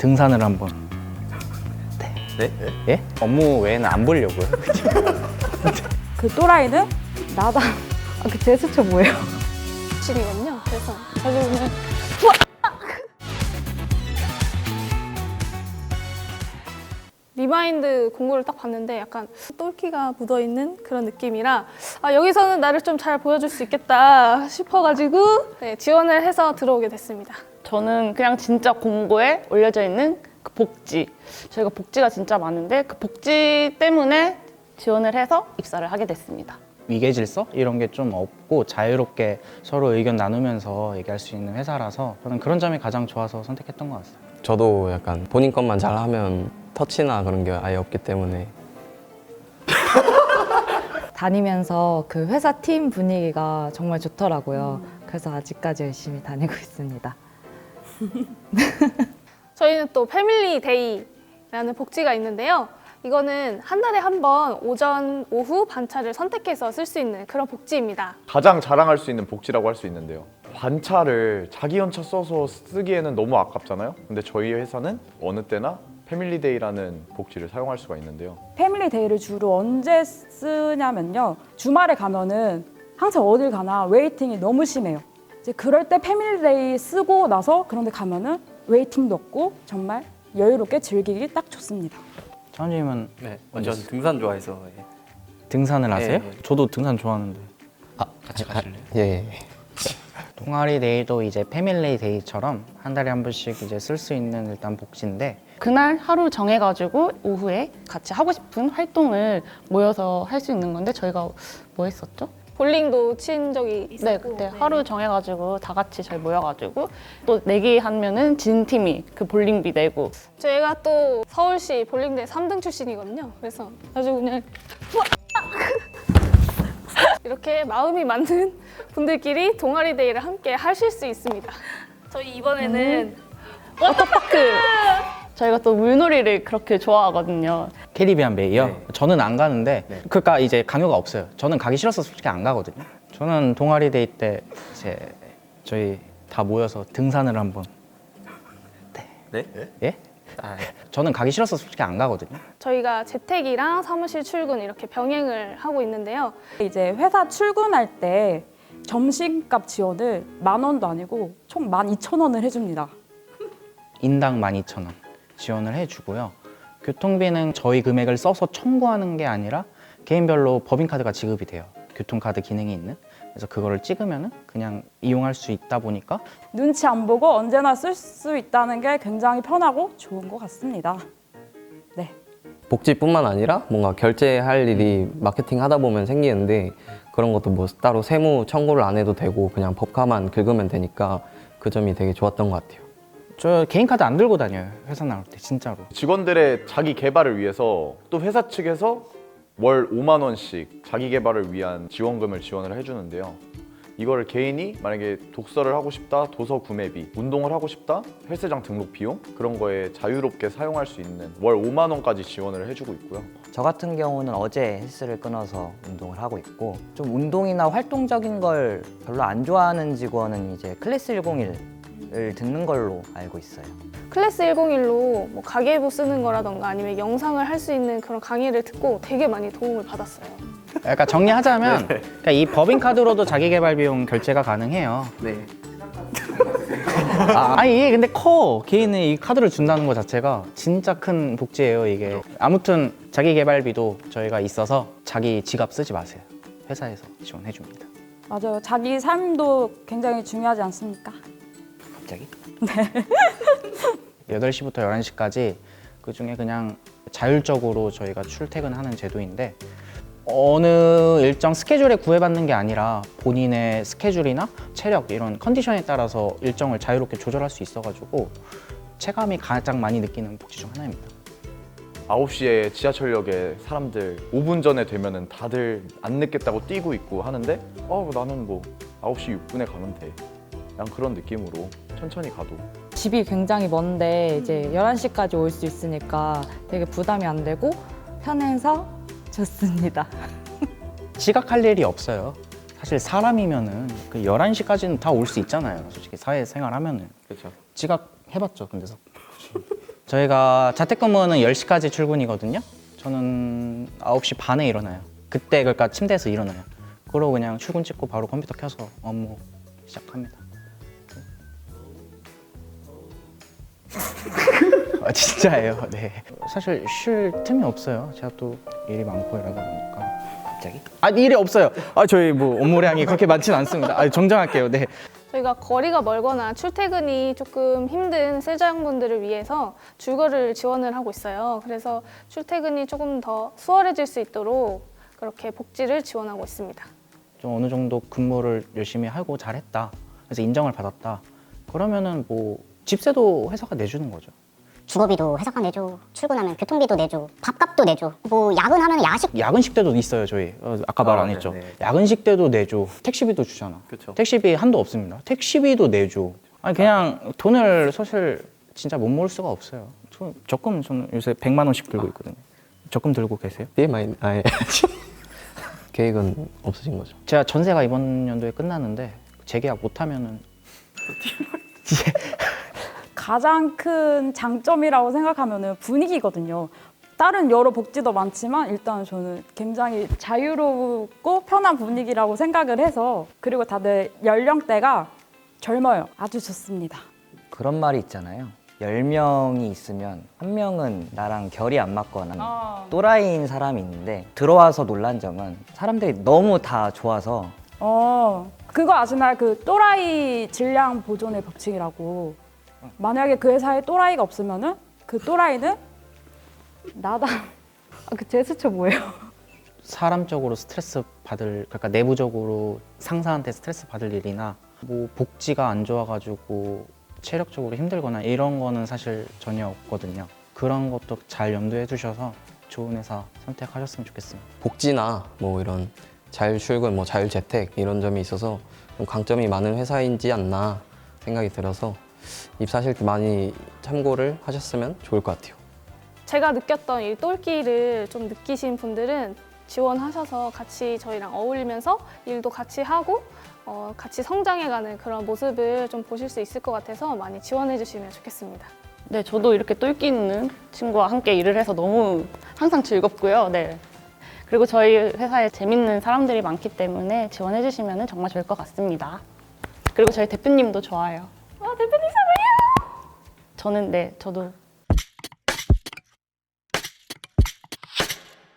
등산을 한번 네? 예? 업무 외에는 안 보려고요. 그 또라이는 나다. 아, 그 제스처 뭐예요? 실이거든요. 그래서 사실 오늘 리마인드 공고를 딱 봤는데 약간 똘끼가 묻어있는 그런 느낌이라 아, 여기서는 나를 좀 잘 보여줄 수 있겠다 싶어가지고 네, 지원을 해서 들어오게 됐습니다. 저는 그냥 진짜 공고에 올려져 있는 그 복지. 저희가 복지가 진짜 많은데 그 복지 때문에 지원을 해서 입사를 하게 됐습니다. 위계 질서 이런 게 좀 없고 자유롭게 서로 의견 나누면서 얘기할 수 있는 회사라서 저는 그런 점이 가장 좋아서 선택했던 것 같아요. 저도 약간 본인 것만 잘하면 터치나 그런 게 아예 없기 때문에 다니면서 그 회사 팀 분위기가 정말 좋더라고요. 그래서 아직까지 열심히 다니고 있습니다. 저희는 또 패밀리 데이라는 복지가 있는데요. 이거는 한 달에 한 번 오전, 오후 반차를 선택해서 쓸 수 있는 그런 복지입니다. 가장 자랑할 수 있는 복지라고 할 수 있는데요. 반차를 자기 연차 써서 쓰기에는 너무 아깝잖아요. 근데 저희 회사는 어느 때나 패밀리데이라는 복지를 사용할 수가 있는데요. 패밀리 데이를 주로 언제 쓰냐면요. 주말에 가면은 항상 어딜 가나 웨이팅이 너무 심해요. 이제 그럴 때 패밀리 데이 쓰고 나서 그런 데 가면은 웨이팅도 없고 정말 여유롭게 즐기기 딱 좋습니다. 차원님은 네, 완전 등산 좋아해서 예. 등산을 하세요? 네, 네. 저도 등산 좋아하는데. 같이 가실래요? 예, 예. 동아리 데이도 이제 패밀리 데이처럼 한 달에 한 번씩 이제 쓸 수 있는 일단 복지인데 그날 하루 정해가지고 오후에 같이 하고 싶은 활동을 모여서 할 수 있는 건데 저희가 뭐 했었죠? 볼링도 친 적이 있었고. 네, 그때 하루 정해가지고 다 같이 저희 모여가지고 또 내기 하면은 진 팀이 그 볼링비 내고. 저희가 또 서울시 볼링대 3등 출신이거든요. 그래서 아주 그냥 이렇게 마음이 맞는 분들끼리 동아리 데이를 함께 하실 수 있습니다. 저희 이번에는 워터파크 저희가 또 물놀이를 그렇게 좋아하거든요. 캐리비안 베이요. 네. 저는 안 가는데 네. 그러니까 이제 강요가 없어요. 저는 가기 싫어서 솔직히 안 가거든요. 저는 동아리 데이 때 이제 저희 다 모여서 등산을 한번 네? 예? 아, 저는 가기 싫어서 솔직히 안 가거든요. 저희가 재택이랑 사무실 출근 이렇게 병행을 하고 있는데요. 이제 회사 출근할 때 점심값 지원을 만 원도 아니고 총 만 이천 원을 해줍니다. 인당 12,000원 지원을 해주고요. 교통비는 저희 금액을 써서 청구하는 게 아니라 개인별로 법인카드가 지급이 돼요. 교통카드 기능이 있는. 그래서 그거를 찍으면 그냥 이용할 수 있다 보니까 눈치 안 보고 언제나 쓸 수 있다는 게 굉장히 편하고 좋은 것 같습니다. 네. 복지뿐만 아니라 뭔가 결제할 일이 마케팅 하다 보면 생기는데 그런 것도 뭐 따로 세무 청구를 안 해도 되고 그냥 법카만 긁으면 되니까 그 점이 되게 좋았던 것 같아요. 저 개인 카드 안 들고 다녀요. 회사 나올 때 진짜로. 직원들의 자기 개발을 위해서 또 회사 측에서 월 5만 원씩 자기 개발을 위한 지원금을 지원을 해주는데요. 이거를 개인이 만약에 독서를 하고 싶다, 도서 구매비, 운동을 하고 싶다, 헬스장 등록 비용 그런 거에 자유롭게 사용할 수 있는 월 5만 원까지 지원을 해주고 있고요. 저 같은 경우는 어제 헬스를 끊어서 운동을 하고 있고 좀 운동이나 활동적인 걸 별로 안 좋아하는 직원은 이제 클래스 101 을 듣는 걸로 알고 있어요. 클래스 101로 뭐 가계부 쓰는 거라던가 아니면 영상을 할 수 있는 그런 강의를 듣고 되게 많이 도움을 받았어요. 그러니까 정리하자면 그러니까 이 법인카드로도 자기 개발 비용 결제가 가능해요. 네. 아, 아니 이게 근데 커 개인이 이 카드를 준다는 것 자체가 진짜 큰 복지예요 이게. 아무튼 자기 개발비도 저희가 있어서 자기 지갑 쓰지 마세요. 회사에서 지원해 줍니다. 맞아요. 자기 삶도 굉장히 중요하지 않습니까? 갑자기? 네. 8시부터 11시까지 그 중에 그냥 자율적으로 저희가 출퇴근하는 제도인데 어느 일정 스케줄에 구애받는 게 아니라 본인의 스케줄이나 체력 이런 컨디션에 따라서 일정을 자유롭게 조절할 수 있어가지고 체감이 가장 많이 느끼는 복지 중 하나입니다. 9시에 지하철역에 사람들 5분 전에 되면은 다들 안 늦겠다고 뛰고 있고 하는데 어 나는 뭐 9시 6분에 가면 돼. 그냥 그런 느낌으로 천천히 가도 집이 굉장히 먼데 이제 11시까지 올 수 있으니까 되게 부담이 안 되고 편해서 좋습니다. 지각할 일이 없어요. 사실 사람이면은 그 11시까지는 다 올 수 있잖아요. 솔직히 사회생활 하면은 그렇죠. 지각 해봤죠. 근데 서 저희가 자택근무는 10시까지 출근이거든요. 저는 9시 반에 일어나요. 그때 그러니까 침대에서 일어나요. 그러고 그냥 출근 찍고 바로 컴퓨터 켜서 업무 시작합니다. 아, 진짜예요. 네. 사실 쉴 틈이 없어요. 제가 또 일이 많고 이러다 보니까 갑자기 아 일이 없어요. 아 저희 뭐 업무량이 그렇게 많지는 않습니다. 아 정정할게요. 네. 저희가 거리가 멀거나 출퇴근이 조금 힘든 세자형분들을 위해서 줄거를 지원을 하고 있어요. 그래서 출퇴근이 조금 더 수월해질 수 있도록 그렇게 복지를 지원하고 있습니다. 좀 어느 정도 근무를 열심히 하고 잘했다. 그래서 인정을 받았다. 그러면은 뭐 집세도 회사가 내주는 거죠. 주거비도 회사가 내줘, 출근하면 교통비도 내줘, 밥값도 내줘. 뭐 야근하면 야식 야근식 때도 있어요 저희. 어, 아까 말 안 아, 했죠. 네, 네. 야근식 때도 내줘. 택시비도 주잖아. 그쵸. 택시비 한도 없습니다. 택시비도 내줘. 아니 그냥 돈을 사실 진짜 못 모을 수가 없어요. 저, 적금 저는 요새 100만 원씩 들고 있거든요. 적금 들고 계세요? BMI 아예 계획은 없으신 거죠? 제가 전세가 이번 연도에 끝나는데 재계약 못하면은 가장 큰 장점이라고 생각하면은 분위기거든요. 다른 여러 복지도 많지만 일단 저는 굉장히 자유롭고 편한 분위기라고 생각을 해서 그리고 다들 연령대가 젊어요. 아주 좋습니다. 그런 말이 있잖아요. 10명이 있으면 한 명은 나랑 결이 안 맞거나 아. 또라이인 사람이 있는데 들어와서 놀란 점은 사람들이 너무 다 좋아서 어, 그거 아시나요? 그 또라이 질량 보존의 법칙이라고. 만약에 그 회사에 또라이가 없으면은 그 또라이는 나다. 아, 그 제스처 뭐예요? 사람적으로 스트레스 받을 그러니까 내부적으로 상사한테 스트레스 받을 일이나 뭐 복지가 안 좋아가지고 체력적으로 힘들거나 이런 거는 사실 전혀 없거든요. 그런 것도 잘 염두해 두셔서 좋은 회사 선택하셨으면 좋겠습니다. 복지나 뭐 이런 자율 출근, 뭐 자율 재택 이런 점이 있어서 좀 강점이 많은 회사인지 않나 생각이 들어서 입사하실 때 많이 참고를 하셨으면 좋을 것 같아요. 제가 느꼈던 이 똘끼를 좀 느끼신 분들은 지원하셔서 같이 저희랑 어울리면서 일도 같이 하고 어, 같이 성장해가는 그런 모습을 좀 보실 수 있을 것 같아서 많이 지원해 주시면 좋겠습니다. 네, 저도 이렇게 똘끼 있는 친구와 함께 일을 해서 너무 항상 즐겁고요. 네. 그리고 저희 회사에 재밌는 사람들이 많기 때문에 지원해 주시면 정말 좋을 것 같습니다. 그리고 저희 대표님도 좋아요. 아, 대표님 사랑해요! 저는 네, 저도